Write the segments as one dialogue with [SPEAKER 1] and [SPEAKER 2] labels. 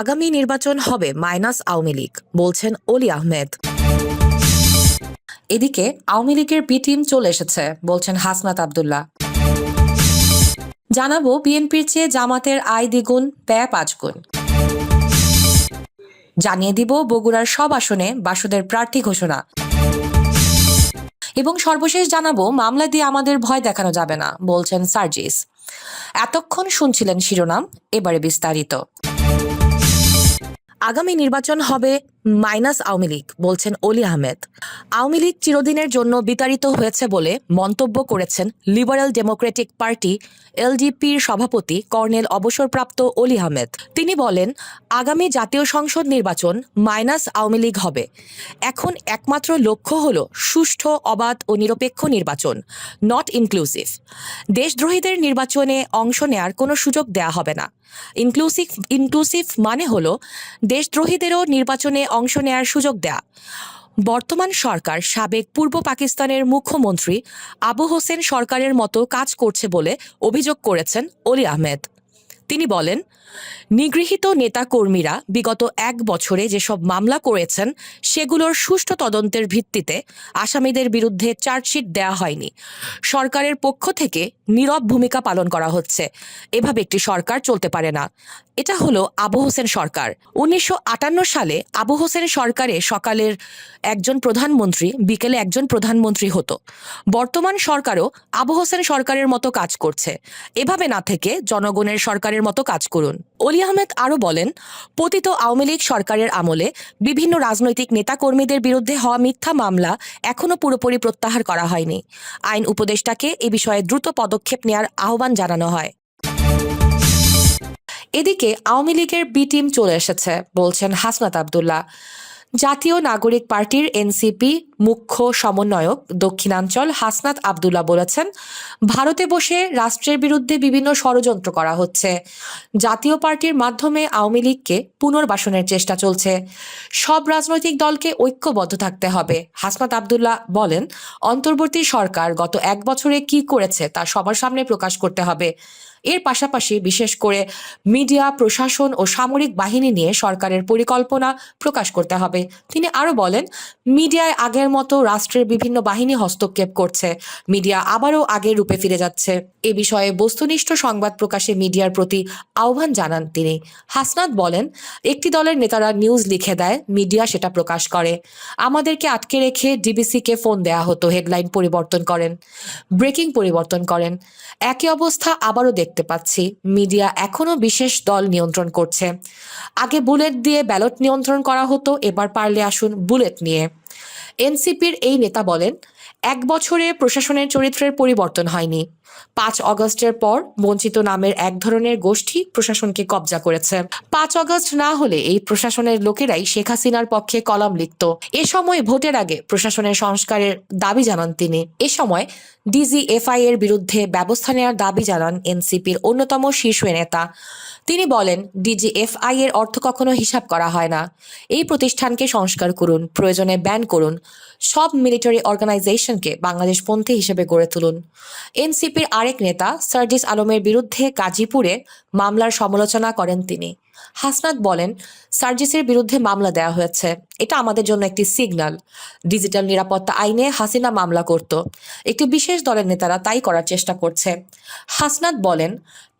[SPEAKER 1] আগামী নির্বাচন হবে মাইনাস আওয়ামী লীগ বলছেন অলি আহমেদ
[SPEAKER 2] এদিকে আওয়ামী লীগের পি টিম চলে এসেছে বলছেন হাসনাত আবদুল্লাহ
[SPEAKER 3] জানাবো বিএনপির চেয়ে জামাতের আয় দ্বিগুণ ব্যয় পাঁচগুণ
[SPEAKER 4] জানিয়ে দিব বগুড়ার সব আসনে বাসুদের প্রার্থী ঘোষণা
[SPEAKER 5] এবং সর্বশেষ জানাবো মামলা দিয়ে আমাদের ভয় দেখানো যাবে না বলছেন
[SPEAKER 6] সার্জিস এতক্ষণ শুনছিলেন শিরোনাম এবারে বিস্তারিত
[SPEAKER 7] আগামী নির্বাচন হবে মাইনাস আওয়ামী লীগ বলছেন অলি আহমেদ আওয়ামী লীগ চিরদিনের জন্য বিতাড়িত হয়েছে বলে মন্তব্য করেছেন লিবারেল ডেমোক্রেটিক পার্টি এলডিপির সভাপতি কর্নেল অবসরপ্রাপ্ত অলি আহমেদ তিনি বলেন আগামী জাতীয় সংসদ নির্বাচন মাইনাস আওয়ামী লীগ হবে এখন একমাত্র লক্ষ্য হল সুষ্ঠু অবাধ ও নিরপেক্ষ নির্বাচন নট ইনক্লুসিভ দেশদ্রোহীদের নির্বাচনে অংশ নেয়ার কোনো সুযোগ দেয়া হবে না ইনক্লুসিভ ইনক্লুসিভ মানে হলো দেশদ্রোহীদেরও নির্বাচনে অংশ নেয়ার সুযোগ দেয়া বর্তমান সরকার সাবেক পূর্ব পাকিস্তানের মুখ্যমন্ত্রী আবু হোসেন সরকারের মতো কাজ করছে বলে অভিযোগ করেছেন অলি আহমেদ তিনি বলেন নিগৃহীত নেতাকর্মীরা বিগত এক বছরে যেসব মামলা করেছেন সেগুলোর সুষ্ঠু তদন্তের ভিত্তিতে আসামিদের বিরুদ্ধে চার্জশিট দেয়া হয়নি সরকারের পক্ষ থেকে নীরব ভূমিকা পালন করা হচ্ছে এভাবে একটি সরকার চলতে পারে না এটা হলো আবু হোসেন সরকার উনিশশো সালে আবু হোসেন সরকারে সকালের একজন প্রধানমন্ত্রী বিকেলে একজন প্রধানমন্ত্রী হতো বর্তমান সরকারও আবু হোসেন সরকারের মতো কাজ করছে এভাবে না থেকে জনগণের সরকারের মতো কাজ করুন করুন অলি আহমেদ আরও বলেন পতিত আওয়ামী লীগ সরকারের আমলে বিভিন্ন রাজনৈতিক নেতাকর্মীদের বিরুদ্ধে হওয়া মিথ্যা মামলা এখনও পুরোপুরি প্রত্যাহার করা হয়নি আইন উপদেষ্টাকে এ বিষয়ে দ্রুত পদক্ষেপ নেয়ার আহ্বান জানানো হয়
[SPEAKER 8] এদিকে আওয়ামী লীগের বি টিম চলে এসেছে বলছেন হাসনাত আবদুল্লাহ জাতীয় নাগরিক পার্টির এনসিপি মুখ্য সমন্বয়ক দক্ষিণাঞ্চল হাসনাত আবদুল্লাহ বলেছেন ভারতে বসে রাষ্ট্রের বিরুদ্ধে বিভিন্ন ষড়যন্ত্র করা হচ্ছে জাতীয় পার্টির মাধ্যমে আওয়ামী লীগকে পুনর্বাসনের চেষ্টা চলছে সব রাজনৈতিক দলকে ঐক্যবদ্ধ থাকতে হবে হাসনাত আবদুল্লাহ বলেন অন্তর্বর্তী সরকার গত এক বছরে কি করেছে তা সবার সামনে প্রকাশ করতে হবে এর পাশাপাশি বিশেষ করে মিডিয়া প্রশাসন ও সামরিক বাহিনী নিয়ে সরকারের পরিকল্পনা প্রকাশ করতে হবে তিনি আরও বলেন মিডিয়ায় আগের মতো রাষ্ট্রের বিভিন্ন বাহিনী হস্তক্ষেপ করছে মিডিয়া আবারও আগের রূপে ফিরে যাচ্ছে এ বিষয়ে বস্তুনিষ্ঠ সংবাদ প্রকাশে মিডিয়ার প্রতি আহ্বান জানান তিনি হাসনাত বলেন একটি দলের নেতারা নিউজ লিখে দেয় মিডিয়া সেটা প্রকাশ করে আমাদেরকে আটকে রেখে ডিবিসিকে ফোন দেয়া হতো হেডলাইন পরিবর্তন করেন ব্রেকিং পরিবর্তন করেন একই অবস্থা আবারও দেখতে পাচ্ছি মিডিয়া এখনও বিশেষ দল নিয়ন্ত্রণ করছে আগে বুলেট দিয়ে ব্যালট নিয়ন্ত্রণ করা হতো এবার পারলে আসুন বুলেট নিয়ে এনসিপির এই নেতা বলেন এক বছরে প্রশাসনের চরিত্রের পরিবর্তন হয়নি পাঁচ অগস্টের পর বঞ্চিত নামের এক ধরনের গোষ্ঠী প্রশাসনকে কবজা করেছে পাঁচ অগস্ট না হলে এই প্রশাসনের লোকেরাই শেখ হাসিনার পক্ষে কলম লিখত এ সময় ভোটের আগে প্রশাসনের সংস্কারের দাবি জানান তিনি এ সময় ডিজিএফআই এর বিরুদ্ধে ব্যবস্থা নেওয়ার দাবি জানান এনসিপির অন্যতম শীর্ষ নেতা তিনি বলেন এফআই এর অর্থ কখনো হিসাব করা হয় না এই প্রতিষ্ঠানকে সংস্কার করুন প্রয়োজনে ব্যান করুন সব মিলিটারি অর্গানাইজেশনকে বাংলাদেশপন্থী হিসেবে গড়ে তুলুন এনসিপি বিএনপির আরেক নেতা সার্জিস আলমের বিরুদ্ধে গাজীপুরে মামলার সমালোচনা করেন তিনি হাসনাত বলেন সার্জিসের বিরুদ্ধে মামলা দেয়া হয়েছে এটা আমাদের জন্য একটি সিগন্যাল ডিজিটাল নিরাপত্তা আইনে হাসিনা মামলা করত একটি বিশেষ দলের নেতারা তাই করার চেষ্টা করছে হাসনাত বলেন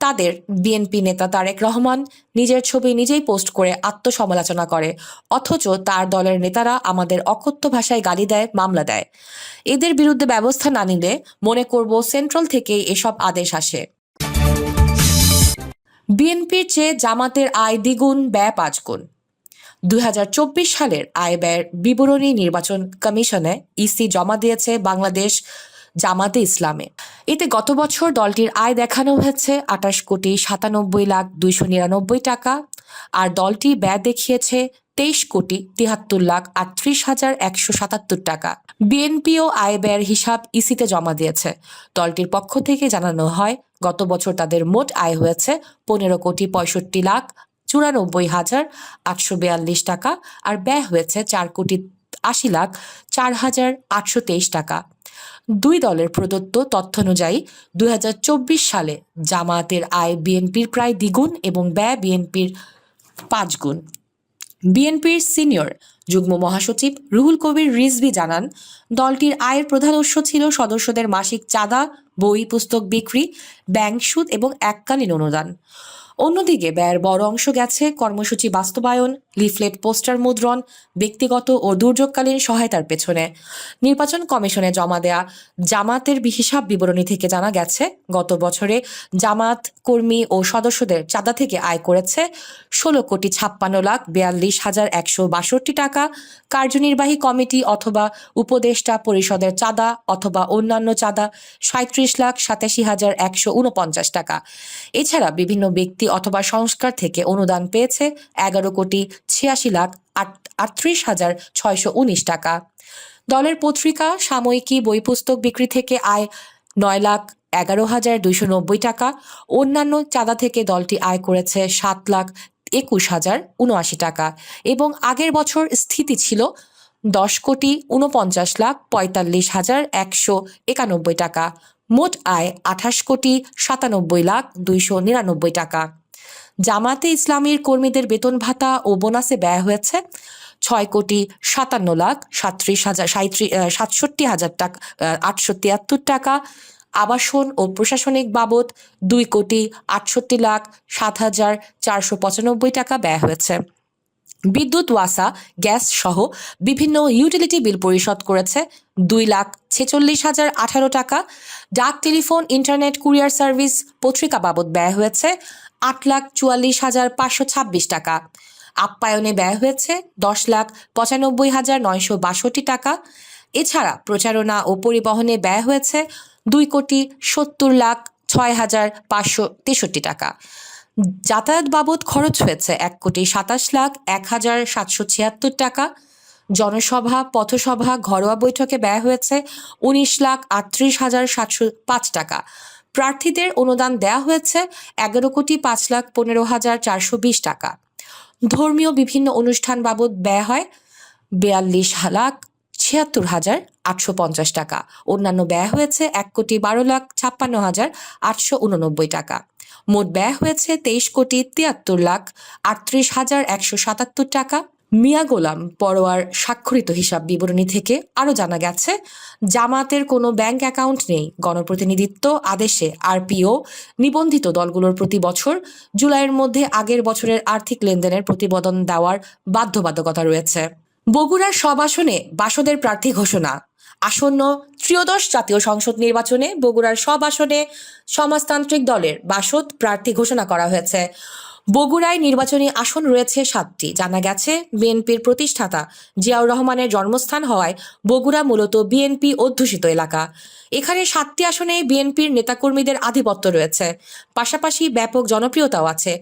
[SPEAKER 8] তাদের বিএনপি নেতা তারেক রহমান নিজের ছবি নিজেই পোস্ট করে আত্মসমালোচনা করে অথচ তার দলের নেতারা আমাদের অকথ্য ভাষায় গালি দেয় মামলা দেয় এদের বিরুদ্ধে ব্যবস্থা না নিলে মনে করব সেন্ট্রাল থেকেই এসব আদেশ আসে
[SPEAKER 9] বিএনপির চেয়ে জামাতের আয় দ্বিগুণ ব্যয় পাঁচগুণ দুই সালের আয় ব্যয়ের বিবরণী নির্বাচন কমিশনে ইসি জমা দিয়েছে বাংলাদেশ জামাতে ইসলামে এতে গত বছর দলটির আয় দেখানো হয়েছে আঠাশ কোটি সাতানব্বই লাখ দুইশো নিরানব্বই টাকা আর দলটি ব্যয় দেখিয়েছে তেইশ কোটি তিহাত্তর লাখ আটত্রিশ হাজার একশো সাতাত্তর টাকা বিএনপিও আয় ব্যয়ের হিসাব ইসিতে জমা দিয়েছে দলটির পক্ষ থেকে জানানো হয় গত বছর তাদের মোট আয় হয়েছে পনেরো কোটি পঁয়ষট্টি লাখ চুরানব্বই হাজার আটশো বিয়াল্লিশ টাকা আর ব্যয় হয়েছে চার কোটি আশি লাখ চার হাজার আটশো তেইশ টাকা দুই দলের প্রদত্ত তথ্য অনুযায়ী দুই হাজার চব্বিশ সালে জামায়াতের আয় বিএনপির প্রায় দ্বিগুণ এবং ব্যয় বিএনপির পাঁচ গুণ বিএনপির সিনিয়র যুগ্ম মহাসচিব রুহুল কবির রিজভি জানান দলটির আয়ের প্রধান উৎস ছিল সদস্যদের মাসিক চাঁদা বই পুস্তক বিক্রি ব্যাংক সুদ এবং এককালীন অনুদান অন্যদিকে ব্যয়ের বড় অংশ গেছে কর্মসূচি বাস্তবায়ন লিফলেট পোস্টার মুদ্রণ ব্যক্তিগত ও দুর্যোগকালীন সহায়তার পেছনে নির্বাচন কমিশনে জমা দেয়া জামাতের হিসাব বিবরণী থেকে জানা গেছে গত বছরে জামাত কর্মী ও সদস্যদের চাঁদা থেকে আয় করেছে ষোলো কোটি ছাপ্পান্ন লাখ বিয়াল্লিশ হাজার একশো বাষট্টি টাকা কার্যনির্বাহী কমিটি অথবা উপদেষ্টা পরিষদের চাঁদা অথবা অন্যান্য চাঁদা সাঁত্রিশ লাখ সাতাশি হাজার একশো উনপঞ্চাশ টাকা এছাড়া বিভিন্ন ব্যক্তি চুক্তি অথবা সংস্কার থেকে অনুদান পেয়েছে এগারো কোটি ছিয়াশি লাখ আটত্রিশ হাজার ছয়শো উনিশ টাকা দলের পত্রিকা সাময়িকী বই পুস্তক বিক্রি থেকে আয় নয় লাখ এগারো হাজার দুইশো নব্বই টাকা অন্যান্য চাঁদা থেকে দলটি আয় করেছে সাত লাখ একুশ হাজার উনআশি টাকা এবং আগের বছর স্থিতি ছিল দশ কোটি উনপঞ্চাশ লাখ পঁয়তাল্লিশ হাজার একশো একানব্বই টাকা মোট আয় আঠাশ কোটি সাতানব্বই লাখ দুইশো নিরানব্বই টাকা জামাতে ইসলামীর কর্মীদের বেতন ভাতা ও বোনাসে ব্যয় হয়েছে ছয় কোটি সাতান্ন লাখ সাতত্রিশ হাজার সাঁত্রিশ সাতষট্টি হাজার টাকা আটশো তিয়াত্তর টাকা আবাসন ও প্রশাসনিক বাবদ দুই কোটি আটষট্টি লাখ সাত হাজার চারশো পঁচানব্বই টাকা ব্যয় হয়েছে বিদ্যুৎ ওয়াসা গ্যাস সহ বিভিন্ন ইউটিলিটি বিল পরিশোধ করেছে দুই লাখ ছেচল্লিশ হাজার আঠারো টাকা ডাক টেলিফোন ইন্টারনেট কুরিয়ার সার্ভিস পত্রিকা বাবদ ব্যয় হয়েছে আট লাখ চুয়াল্লিশ হাজার পাঁচশো ছাব্বিশ টাকা আপ্যায়নে ব্যয় হয়েছে দশ লাখ পঁচানব্বই হাজার নয়শো বাষট্টি টাকা এছাড়া প্রচারণা ও পরিবহনে ব্যয় হয়েছে দুই কোটি সত্তর লাখ ছয় হাজার পাঁচশো তেষট্টি টাকা যাতায়াত বাবদ খরচ হয়েছে এক কোটি সাতাশ লাখ এক হাজার সাতশো ছিয়াত্তর টাকা জনসভা পথসভা ঘরোয়া বৈঠকে ব্যয় হয়েছে উনিশ লাখ আটত্রিশ হাজার সাতশো পাঁচ টাকা প্রার্থীদের অনুদান দেয়া হয়েছে এগারো কোটি পাঁচ লাখ পনেরো হাজার চারশো বিশ টাকা ধর্মীয় বিভিন্ন অনুষ্ঠান বাবদ ব্যয় হয় বিয়াল্লিশ লাখ ছিয়াত্তর হাজার আটশো পঞ্চাশ টাকা অন্যান্য ব্যয় হয়েছে এক কোটি বারো লাখ ছাপ্পান্ন হাজার আটশো উননব্বই টাকা মোট ব্যয় হয়েছে তেইশ কোটি তিয়াত্তর লাখ আটত্রিশ হাজার একশো সাতাত্তর টাকা মিয়া গোলাম পরোয়ার স্বাক্ষরিত হিসাব বিবরণী থেকে আরও জানা গেছে জামাতের কোনো ব্যাংক অ্যাকাউন্ট নেই গণপ্রতিনিধিত্ব আদেশে আরপিও নিবন্ধিত দলগুলোর প্রতি বছর জুলাইয়ের মধ্যে আগের বছরের আর্থিক লেনদেনের প্রতিবেদন দেওয়ার বাধ্যবাধকতা রয়েছে বগুড়ার সব আসনে বাসদের প্রার্থী ঘোষণা আসন্ন ত্রিয়দশ জাতীয় সংসদ নির্বাচনে বগুড়ার সব আসনে সমাজতান্ত্রিক দলের বাসদ প্রার্থী ঘোষণা করা হয়েছে বগুড়ায় নির্বাচনী আসন রয়েছে সাতটি জানা গেছে বিএনপির প্রতিষ্ঠাতা জিয়াউর রহমানের জন্মস্থান হওয়ায় বগুড়া মূলত বিএনপি অধ্যুষিত এলাকা এখানে সাতটি আসনে বিএনপির নেতাকর্মীদের আধিপত্য রয়েছে পাশাপাশি ব্যাপক জনপ্রিয়তাও আছে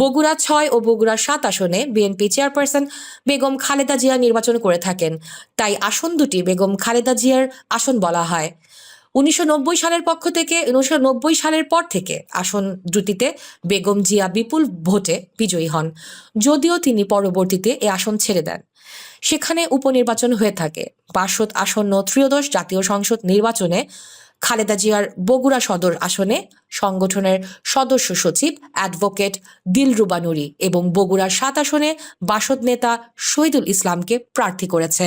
[SPEAKER 9] বগুড়া ছয় ও বগুড়া সাত আসনে বিএনপি চেয়ারপারসন বেগম খালেদা জিয়া নির্বাচন করে থাকেন তাই আসন দুটি বেগম খালেদা জিয়ার আসন বলা হয় উনিশশো সালের পক্ষ থেকে উনিশশো সালের পর থেকে আসন দুটিতে বেগম জিয়া বিপুল ভোটে বিজয়ী হন যদিও তিনি পরবর্তীতে এ আসন ছেড়ে দেন সেখানে উপনির্বাচন হয়ে থাকে পার্শ্বদ আসন্ন ত্রয়োদশ জাতীয় সংসদ নির্বাচনে খালেদা জিয়ার বগুড়া সদর আসনে সংগঠনের সদস্য সচিব অ্যাডভোকেট দিলরুবানুরি এবং বগুড়ার সাত আসনে বাসদ নেতা শহীদুল ইসলামকে প্রার্থী করেছে